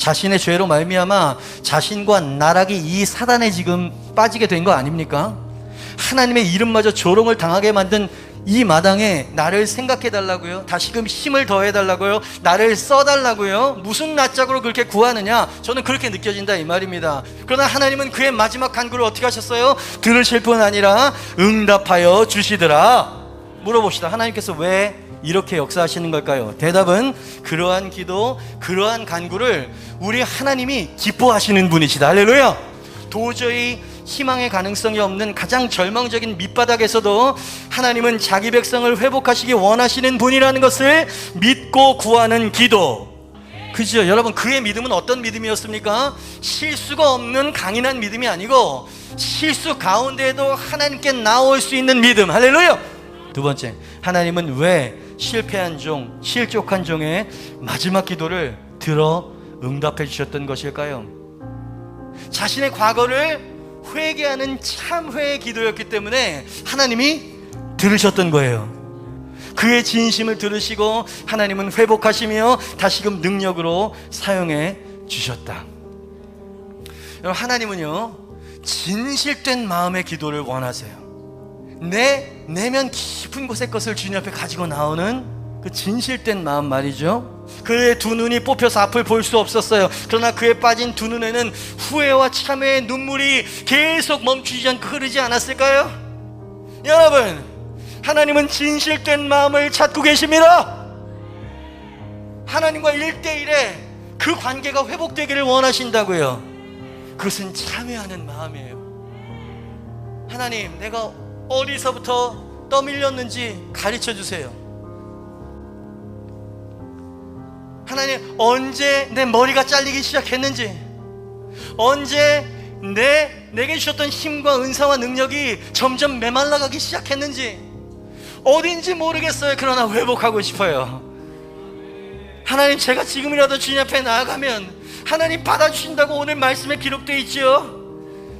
자신의 죄로 말미암아 자신과 나락이 이 사단에 지금 빠지게 된 거 아닙니까? 하나님의 이름마저 조롱을 당하게 만든 이 마당에 나를 생각해 달라고요. 다시금 힘을 더해 달라고요. 나를 써 달라고요. 무슨 낯짝으로 그렇게 구하느냐? 저는 그렇게 느껴진다 이 말입니다. 그러나 하나님은 그의 마지막 간구를 어떻게 하셨어요? 들으실 뿐 아니라 응답하여 주시더라. 물어봅시다. 하나님께서 왜 이렇게 역사하시는 걸까요? 대답은 그러한 기도, 그러한 간구를 우리 하나님이 기뻐하시는 분이시다. 할렐루야. 도저히 희망의 가능성이 없는 가장 절망적인 밑바닥에서도 하나님은 자기 백성을 회복하시기 원하시는 분이라는 것을 믿고 구하는 기도. 그죠? 여러분, 그의 믿음은 어떤 믿음이었습니까? 실수가 없는 강인한 믿음이 아니고 실수 가운데에도 하나님께 나올 수 있는 믿음. 할렐루야! 두 번째, 하나님은 왜 실패한 종, 실족한 종의 마지막 기도를 들어 응답해 주셨던 것일까요? 자신의 과거를 회개하는 참회의 기도였기 때문에 하나님이 들으셨던 거예요. 그의 진심을 들으시고 하나님은 회복하시며 다시금 능력으로 사용해 주셨다. 여러분, 하나님은요, 진실된 마음의 기도를 원하세요. 내 내면 깊은 곳의 것을 주님 앞에 가지고 나오는 그 진실된 마음 말이죠. 그의 두 눈이 뽑혀서 앞을 볼 수 없었어요. 그러나 그의 빠진 두 눈에는 후회와 참회의 눈물이 계속 멈추지 않고 흐르지 않았을까요? 여러분, 하나님은 진실된 마음을 찾고 계십니다. 하나님과 일대일의그 관계가 회복되기를 원하신다고요. 그것은 참회하는 마음이에요. 하나님, 내가 어디서부터 떠밀렸는지 가르쳐 주세요. 하나님, 언제 내 머리가 잘리기 시작했는지, 언제 내, 내게 주셨던 힘과 은사와 능력이 점점 메말라가기 시작했는지, 어딘지 모르겠어요. 그러나 회복하고 싶어요. 하나님, 제가 지금이라도 주님 앞에 나아가면 하나님 받아주신다고 오늘 말씀에 기록되어 있지요.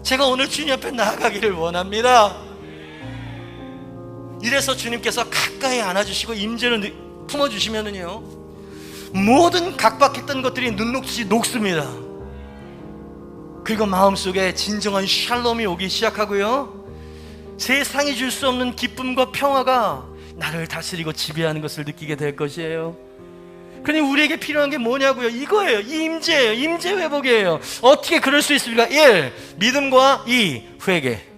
제가 오늘 주님 앞에 나아가기를 원합니다. 이래서 주님께서 가까이 안아주시고 임재를 품어주시면은요 모든 각박했던 것들이 눈 녹듯이 녹습니다. 그리고 마음속에 진정한 샬롬이 오기 시작하고요 세상이 줄 수 없는 기쁨과 평화가 나를 다스리고 지배하는 것을 느끼게 될 것이에요. 그러니 우리에게 필요한 게 뭐냐고요? 이거예요. 이 임재예요. 임재 회복이에요. 어떻게 그럴 수 있습니까? 1. 믿음과 2. 회개.